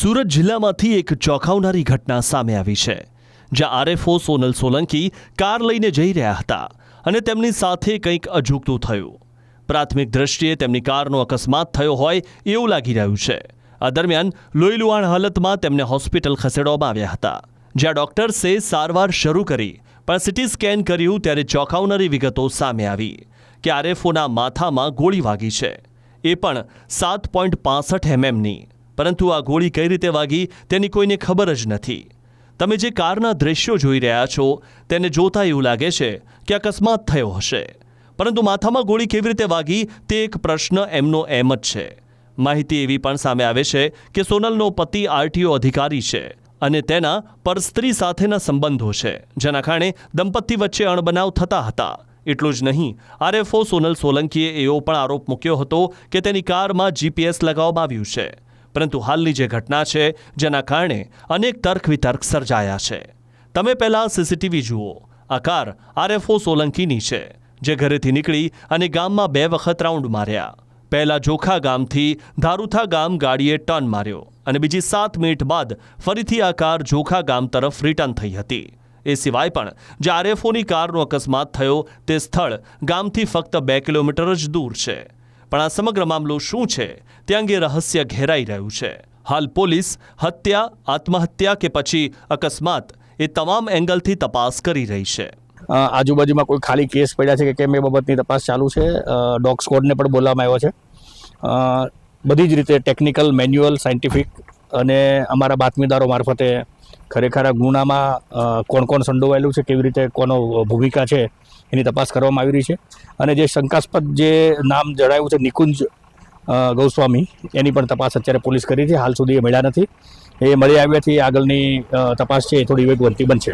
સુરત જિલ્લામાંથી એક ચોંકાવનારી ઘટના સામે આવી છે, જ્યાં આરએફઓ સોનલ સોલંકી કાર લઈને જઈ રહ્યા હતા અને તેમની સાથે કંઈક અજુગતું થયું. પ્રાથમિક દ્રષ્ટિએ તેમની કારનો અકસ્માત થયો હોય એવું લાગી રહ્યું છે. આ દરમિયાન લોહીલુહાણ હાલતમાં તેમને હોસ્પિટલ ખસેડવામાં આવ્યા હતા, જ્યાં ડોક્ટર્સે સારવાર શરૂ કરી, પણ સિટી સ્કેન કર્યું ત્યારે ચોંકાવનારી વિગતો સામે આવી, કે આરએફઓના માથામાં ગોળી વાગી છે. એ પણ સાત પોઈન્ટ પાસઠ એમએમની. પરંતુ આ ગોળી કઈ રીતે વાગી તેની કોઈને ખબર જ નથી. તમે જે કારના દ્રશ્યો જોઈ રહ્યા છો, તેને જોતા એવું લાગે છે કે અકસ્માત થયો હશે. પરંતુ માથામાં ગોળી કેવી રીતે વાગી તે એક પ્રશ્ન એમનો એમ જ છે. માહિતી એવી પણ સામે આવે છે કે સોનલનો પતિ આરટીઓ અધિકારી છે અને તેના પરસ્ત્રી સાથેના સંબંધો છે, જેના કારણે દંપતી વચ્ચે અણબનાવ થતા હતા. એટલું જ નહીં, આરએફઓ સોનલ સોલંકીએ એવો પણ આરોપ મૂક્યો હતો કે તેની કારમાં જીપીએસ લગાવવામાં આવ્યું છે. પરંતુ હાલની જે ઘટના છે, જેના કારણે અનેક તર્ક વિતર્ક સર્જાયા છે. તમે પહેલાં સીસીટીવી જુઓ. આ કાર આરએફઓ સોલંકીની છે, જે ઘરેથી નીકળી અને ગામમાં બે વખત રાઉન્ડ માર્યા. પહેલા જોખા ગામથી ધારુથા ગામ ગાડીએ ટર્ન માર્યો અને બીજી સાત મિનિટ બાદ ફરીથી આ કાર જોખા ગામ તરફ રિટર્ન થઈ હતી. એ સિવાય પણ જે આરએફઓની કારનો અકસ્માત થયો, તે સ્થળ ગામથી ફક્ત બે કિલોમીટર જ દૂર છે. પણ આ સમગ્ર મામલો શું છે તે અંગે રહસ્ય ઘેરાઈ રહ્યું છે. હાલ પોલીસ હત્યા, આત્મહત્યા કે પછી અકસ્માત એ તમામ એંગલથી તપાસ કરી રહી છે. આજુબાજુમાં કોઈ ખાલી કેસ પડ્યા છે કે કેમ એ બાબતની તપાસ ચાલુ છે? ડોગ સ્કોડને પણ બોલાવવામાં આવ્યો છે. બધી જ રીતે ટેકનિકલ, મેન્યુઅલ, સાયન્ટિફિક અને અમારા બાતમીદારો મારફતે ખરેખર આ ગુનામાં કોણ કોણ સંડોવાયેલું છે, કેવી રીતે કોનો ભૂમિકા છે, એની તપાસ કરવામાં આવી રહી છે. અને જે શંકાસ્પદ જે નામ જણાવ્યું છે, નિકુંજ ગૌસ્વામી, એની પણ તપાસ અત્યારે પોલીસ કરી છે. હાલ સુધી એ મળ્યા નથી. એ મળી આવ્યાથી આગળની તપાસ છે, એ થોડી વેગવંતી બનશે.